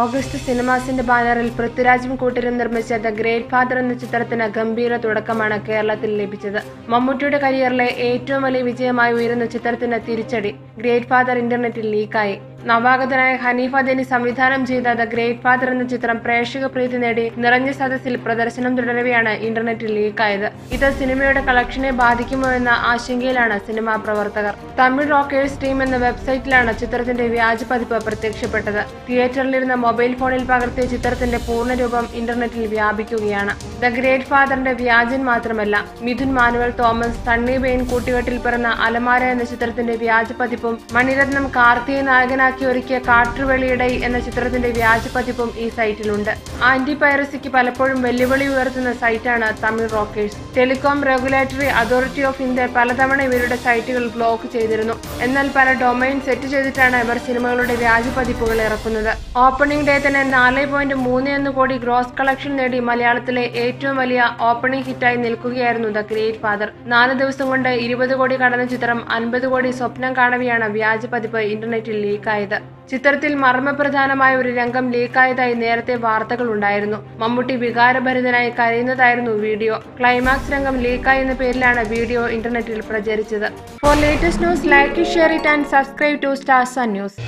August സിനിമാസിന്റെ ബാനറിൽ പൃഥ്വിരാജും കൂട്ടരും നിർമ്മിച്ച ദ ഗ്രേറ്റ് ഫാദർ എന്ന ചിത്രത്തിന് ഗംഭീര തുടക്കമാണ് കേരളത്തിൽ ലഭിച്ചത്. മമ്മൂട്ടിയുടെ കരിയറിലെ ഏറ്റവും വലിയ വിജയമായി ഉയരുന്ന ചിത്രത്തിന് തിരിച്ചടി ഗ്രേറ്റ് ഫാദർ ഇന്റർനെറ്റിൽ ലീക്കായി. നവാഗതനായ ഹനീഫ ദനി സംവിധാനം ചെയ്ത ദ ഗ്രേറ്റ് ഫാദർ എന്ന ചിത്രം പ്രേക്ഷക പ്രീതി നേടി നിറഞ്ഞ സദസ്സിൽ പ്രദർശനം തുടരവെയാണ് ഇന്റർനെറ്റിൽ ലീക്കായത്. ഇത് സിനിമയുടെ കളക്ഷനെ ബാധിക്കുമോ എന്ന ആശങ്കയിലാണ് സിനിമാ പ്രവർത്തകർ. തമിഴ് റോക്കേഴ്സ് ടീം എന്ന വെബ്സൈറ്റിലാണ് ചിത്രത്തിന്റെ വ്യാജ പതിപ്പ് പ്രത്യക്ഷപ്പെട്ടത്. തിയേറ്ററിലിരുന്ന മൊബൈൽ ഫോണിൽ പകർത്തിയ ചിത്രത്തിന്റെ പൂർണരൂപം ഇന്റർനെറ്റിൽ വ്യാപിക്കുകയാണ്. ദ ഗ്രേറ്റ് ഫാദറിന്റെ വ്യാജൻ മാത്രമല്ല മിഥുൻ മാനുവൽ തോമസ് സണ്ണി ബെയിൻ കൂട്ടുകെട്ടിൽ പിറന്ന അലമാര എന്ന ചിത്രത്തിന്റെ വ്യാജ പതിപ്പും മണിരത്നം കാർത്തിയെ നായകനാക്കി ഒരുക്കിയ കാട്ടുവെളിയിടൈ എന്ന ചിത്രത്തിന്റെ വ്യാജ പതിപ്പും ഈ സൈറ്റിലുണ്ട്. ആന്റി പൈറസിക്ക് പലപ്പോഴും വെല്ലുവിളി ഉയർത്തുന്ന സൈറ്റാണ് Tamil Rockers. Telecom Regulatory Authority of India പലതവണ ഇവരുടെ സൈറ്റുകൾ ബ്ലോക്ക് ചെയ്തിരുന്നു. എന്നാൽ പല ഡൊമൈൻ സെറ്റ് ചെയ്തിട്ടാണ് ഇവർ സിനിമകളുടെ വ്യാജ പതിപ്പുകൾ ഇറക്കുന്നത് ഓപ്പണിംഗ് ഡേ തന്നെ നാല് പോയിന്റ് മൂന്ന് ഒന്ന് കോടി ഗ്രോസ് കളക്ഷൻ നേടി മലയാളത്തിലെ ഏറ്റവും വലിയ ഓപ്പണിംഗ് ഹിറ്റായി നിൽക്കുകയായിരുന്നു ദ ഗ്രേറ്റ് ഫാദർ. നാല് ദിവസം കൊണ്ട് ഇരുപത് കോടി കടന്ന ചിത്രം അൻപത് കോടി സ്വപ്നം കാണവെയാണ് വ്യാജ പതിപ്പ് ഇന്റർനെറ്റിൽ ലീക്കായത്. ചിത്രത്തിൽ മർമ്മപ്രധാനമായ ഒരു രംഗം ലീക്കായതായി നേരത്തെ വാർത്തകൾ ഉണ്ടായിരുന്നു. മമ്മൂട്ടി വികാരഭരിതനായി കരയുന്നതായിരുന്നു വീഡിയോ. ക്ലൈമാക്സ് രംഗം ലീക്കായി എന്ന പേരിലാണ് വീഡിയോ ഇന്റർനെറ്റിൽ പ്രചരിച്ചത്. For latest news like share it and subscribe to stars news